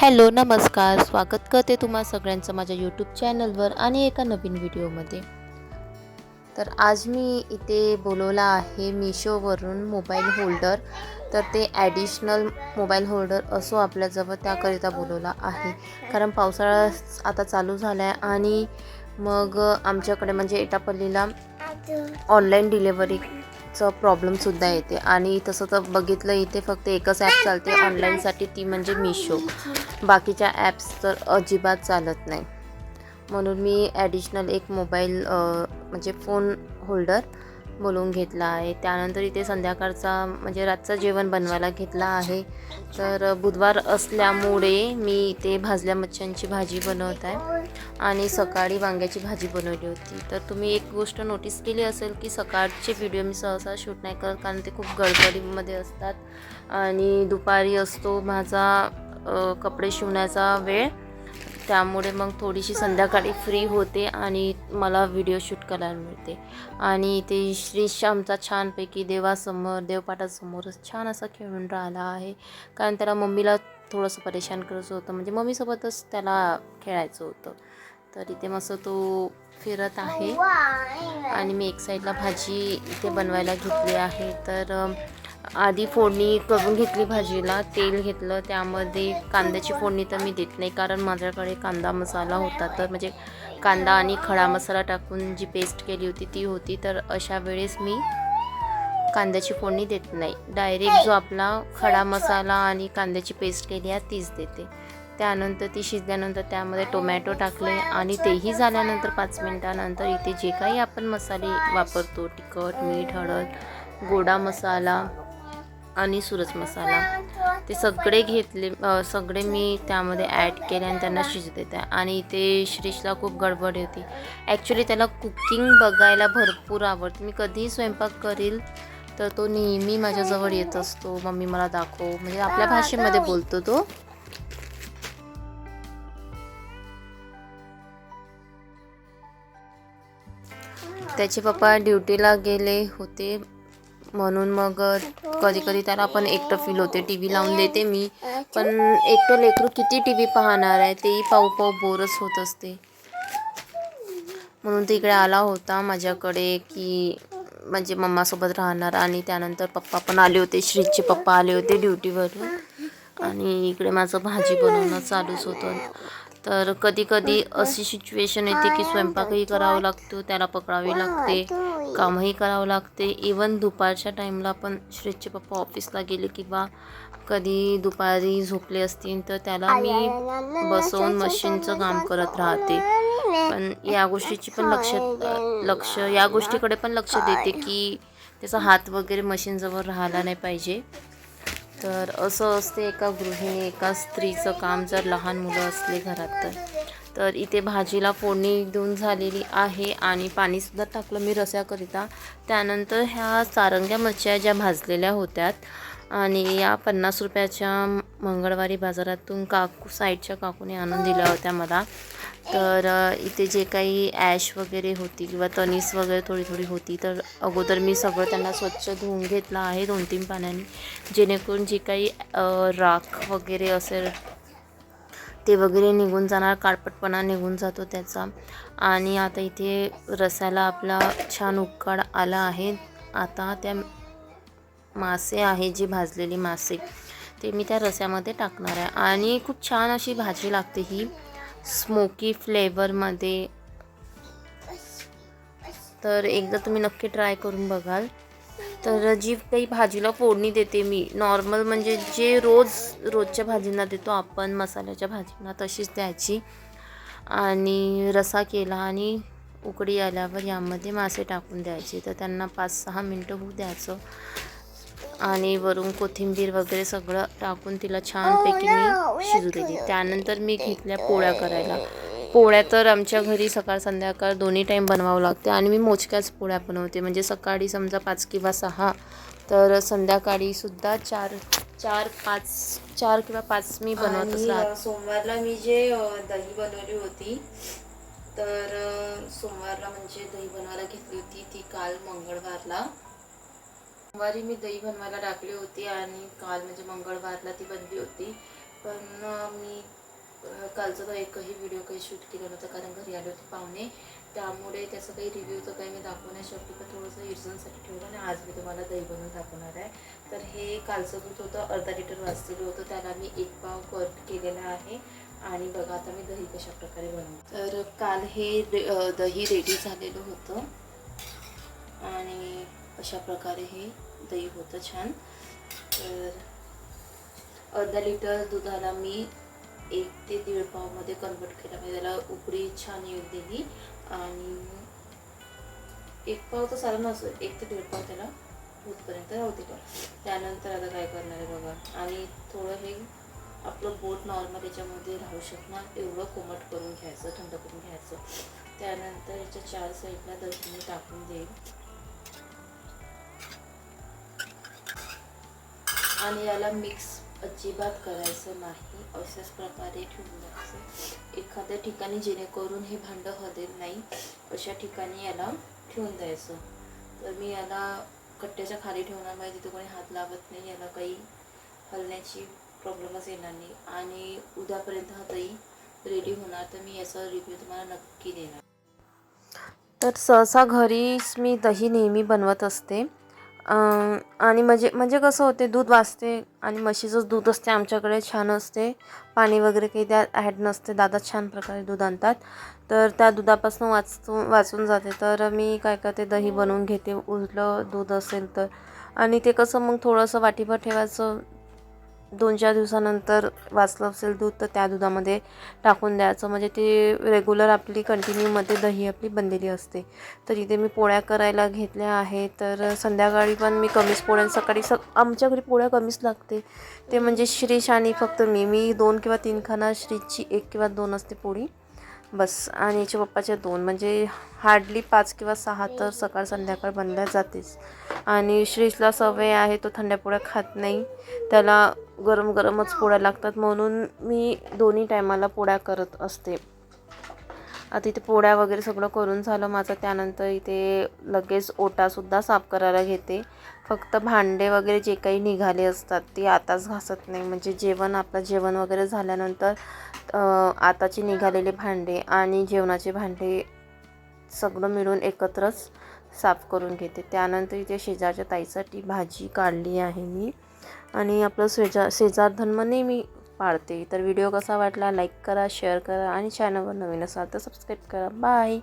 Hello नमस्कार. स्वागत करते तुम्हा सगळ्यांचं माझ्या यूट्यूब चॅनलवर आणि एका नवीन व्हिडिओमध्ये तर आज मी इथे बोलवला आहे मिशोवरून मोबाईल होल्डर तर ते ॲडिशनल मोबाईल होल्डर असो आपल्याजवळ त्याकरिता बोलवला आहे. कारण पावसाळा आता चालू झाला आहे आणि मग आमच्याकडे म्हणजे एटापल्लीला ऑनलाईन चं प्रॉब्लेमसुद्धा येते. आणि तसं तर बघितलं इथे फक्त एकच ॲप चालते. ऑनलाईनसाठी ती म्हणजे मिशो बाकीच्या ॲप्स तर अजिबात चालत नाही. म्हणून मी ॲडिशनल एक मोबाईल म्हणजे फोन होल्डर बोलवून घेतला आहे. त्यानंतर इथे संध्याकाळचा म्हणजे रातचं जेवण बनवायला घेतला आहे. तर बुधवार असल्यामुळे मी इथे भाजल्या मच्छ्यांची भाजी बनवत आहे आणि सकाळी वांग्याची भाजी बनवली होती. तर तुम्ही एक गोष्ट नोटीस केली असेल की सकाळचे व्हिडिओ मी सहसा शूट नाही करत कारण ते खूप गडबडीमध्ये असतात. आणि दुपारी असतो माझा कपडे शिवण्याचा वेळ. त्यामुळे मग थोडीशी संध्याकाळी फ्री होते आणि मला व्हिडिओ शूट करायला मिळते. आणि इथे श्रीश आमचा छानपैकी देवासमोर देवपाठासमोरच छान असा खेळून राहिला आहे. कारण त्याला मम्मीला थोडंसं परेशान करायचं होतं. म्हणजे मम्मीसोबतच त्याला खेळायचं होतं. तर इथे मस्त तो फिरत आहे. आणि मी एक साईडला भाजी इथे बनवायला घेतली आहे. तर आधी फोडणी करून घेतली भाजीला तेल घेतलं त्यामध्ये कांद्याची फोडणी तर मी देत नाही कारण माझ्याकडे कांदा मसाला होता तर म्हणजे कांदा आणि खडा मसाला टाकून जी पेस्ट केली होती ती होती तर अशा वेळेस मी कांद्याची फोडणी देत नाही. डायरेक्ट जो आपला खडा मसाला आणि कांद्याची पेस्ट केली आहे तीच देते. त्यानंतर ती शिजल्यानंतर त्यामध्ये टोमॅटो टाकले आणि तेही झाल्यानंतर पाच मिनटानंतर इथे जे काही आपण मसाले वापरतो तिखट मीठ हळद गोडा मसाला आणि सुरज मसाला. ते सगळे घेतले सगळे मी त्यामध्ये ॲड केले आणि त्यांना शिजत देते. आणि इथे श्रीषला खूप गडबड होती. ॲक्च्युली त्याला कुकिंग बघायला भरपूर आवडते. मी कधीही स्वयंपाक करील तर तो नेहमी माझ्याजवळ येत असतो. मम्मी मला दाखव. म्हणजे आपल्या भाषेमध्ये बोलतो तो. त्याचे पप्पा ड्युटीला गेले होते. म्हणून मग कधी कधी त्याला पण एकटं फील होते. टी व्ही लावून देते मी. पण एकटं लेकरू किती टी व्ही पाहणार आहे? तेही पाहू पाहू बोरच होत असते. म्हणून तिकडे आला होता माझ्याकडे की म्हणजे मम्मासोबत राहणार आणि त्यानंतर पप्पा पण आले होते. श्रीचे पप्पा आले होते ड्युटीवरून आणि इकडे माझं भाजी बनवणं चालूच होतं. तर कधी कधी अशी सिच्युएशन येते की स्वयंपाकही करावं लागतो त्याला पकडावी लागते कामही करावं लागते. इवन दुपारच्या टाईमला पण श्रीचे पप्पा ऑफिसला गेले किंवा कधी दुपारी झोपले असतील तर त्याला मी बसवून मशीनचं काम करत राहते. पण या गोष्टीची पण लक्ष लक्ष या गोष्टीकडे पण लक्ष देते की त्याचा हात वगैरे मशीनजवळ राहिला नाही पाहिजे. तर असं असते एका गृहिणी एका स्त्रीचं काम जर लहान मुलं असले घरात तर. तर इथे भाजीला फोडणी देऊन झालेली आहे आणि पाणीसुद्धा टाकलं मी रस्याकरिता. त्यानंतर ह्या सारंग्या मच्छ्या ज्या भाजलेल्या होत्यात आणि या पन्नास रुपयाच्या मंगळवारी बाजारातून काकू साईडच्या काकूने आणून दिल्या होत्या मला. तर इथे जे काही ॲश वगैरे होती किंवा तनीस वगैरे थोडी थोडी होती तर अगोदर मी सगळं त्यांना स्वच्छ धुवून घेतलं आहे दोन तीन पाण्याने. जेणेकरून जे काही राख वगैरे असेल ते वगैरे निघून जाणार काळपटपणा निघून जातो त्याचा. आणि आता इथे रसाला आपला छान उकाड आला आहे. आता त्या मासे आहे जी भाजलेली मासे ते मी त्या रस्यामध्ये टाकणार आहे. आणि खूप छान अशी भाजी लागते ही. स्मोकी फ्लेवरमध्ये तर एकदा तुम्ही नक्की ट्राय करून बघाल. तर जी काही भाजीला फोडणी देते मी नॉर्मल म्हणजे जे रोज रोजच्या भाजींना देतो आपण मसाल्याच्या भाजींना तशीच द्यायची. आणि रसा केला आणि उकडी आल्यावर यामध्ये मासे टाकून द्यायचे. तर त्यांना पाच सहा मिनटं होऊ द्यायचं. आणि वरून कोथिंबीर वगैरे सगळं टाकून तिला छानपैकी मी शिजू दिली त्यानंतर मी घेतल्या पोळ्या करायला. पोळ्या तर आमच्या घरी सकाळ संध्याकाळ दोन्ही टाईम बनवावं लागते आणि मी मोजक्याच पोळ्या बनवते. म्हणजे सकाळी समजा पाच किंवा सहा तर संध्याकाळी सुद्धा चार चार पाच चार किंवा पाच मी अ, सोमवारला मी जे दही बनवली होती तर सोमवारला म्हणजे दही बनवायला घेतली होती ती काल मंगळवारला. सोमवारी मी दही बनवायला टाकली होती आणि काल म्हणजे मंगळवारला ती बनली होती. पण मी कालचा तर एकही व्हिडिओ काही शूट केला नव्हता कारण घरी आले होते पाहुणे. त्यामुळे त्याचा काही रिव्ह्यू तर काही मी दाखवू नाही शकते पण थोडंसं इर्जनसाठी ठेवलं आणि आज मी तुम्हाला दही बनवून दाखवणार आहे. तर हे कालचं दूध होतं अर्धा लिटर वाचलेलं होतं. त्याला मी एक पाव कट केलेला आहे आणि बघा आता मी दही कशा प्रकारे बनवते. तर काल हे दही रेडी झालेलं होतं. आणि अशा प्रकारे हे दही होतं छान. तर अर्धा लिटर दुधाला मी एक ते दीड पावमध्ये कन्वर्ट केला. म्हणजे त्याला उकडी छान येऊ दिली. आणि एक पाव तर साधारण नसेल एक ते दीड पाव त्याला होतपर्यंत राहू दिलं. त्यानंतर आता काय करणार आहे बघा. आणि थोडं हे आपलं बोट नॉर्मल याच्यामध्ये राहू शकणार. एवढं कोमट करून घ्यायचं थंड करून घ्यायचं. त्यानंतर याच्या चार साईडला दही टाकून देईल. आणि याला मिक्स अजिबात करायचं नाही. अशाच प्रकारे ठेवून द्यायचं. एखाद्या ठिकाणी जेणेकरून हे भांडं हदेल नाही अशा ठिकाणी याला ठेवून द्यायचं. तर मी याला कट्ट्याच्या खाली ठेवणार म्हणजे तिथे कोणी हात लावत नाही याला काही हलण्याची प्रॉब्लेमच येणार नाही. आणि उद्यापर्यंत हा दही रेडी होणार तर मी याचा रिव्ह्यू तुम्हाला नक्की देणार. तर सहसा घरीच मी दही नेहमी बनवत असते. आणि म्हणजे म्हणजे कसं होते दूध वाचते आणि म्हशीचंच दूध असते आमच्याकडे छान असते. पाणी वगैरे काही त्यात ॲड नसते दादा छान प्रकारे दूध आणतात. तर त्या दुधापासून वाचतो वाचून जाते. तर मी काय करते दही बनवून घेते उरलं दूध असेल तर. आणि ते कसं मग थोडंसं वाटीभर ठेवायचं दोन चार दिवसानंतर वाचलं असेल दूध तर त्या दुधामध्ये टाकून द्यायचं. म्हणजे ते रेग्युलर आपली कंटिन्यूमध्ये दही आपली बनलेली असते. तर इथे मी पोळ्या करायला घेतल्या आहे तर संध्याकाळी पण मी कमीच पोळ्या सकाळी स आमच्या घरी पोळ्या कमीच लागते. ते म्हणजे श्रीश आणि फक्त मी. मी दोन किंवा तीन खाना श्रीची एक किंवा दोन असते पोळी. बस. आणि याच्या पप्पाच्या दोन. म्हणजे हार्डली पाच किंवा सहा तर सकाळ संध्याकाळ बनल्या जातेच. आणि श्रीशला सवय आहे तो थंड्या पोळ्या खात नाही. त्याला गरम गरमच पोळ्या लागतात म्हणून मी दोन्ही टायमाला पोळ्या करत असते. आता इथे पोळ्या वगैरे सगळं करून झालं माझं त्यानंतर इथे लगेच ओटासुद्धा साफ करायला घेते. फक्त भांडे वगैरे जे काही निघाले असतात ते आताच घासत नाही. म्हणजे जेवण आपलं जेवण वगैरे झाल्यानंतर आताचे निघालेले भांडे आणि जेवणाचे भांडे सगळं मिळून एकत्रच साफ करून घेते. त्यानंतर इथे शेजारच्या ताईसाठी भाजी काढली आहे मी. आणि आपलं शेजा शेजार धर्म नेहमी पाळते. तर व्हिडिओ कसा वाटला लाईक करा शेअर करा आणि चॅनलवर नवीन असाल तर सबस्क्राईब करा. बाय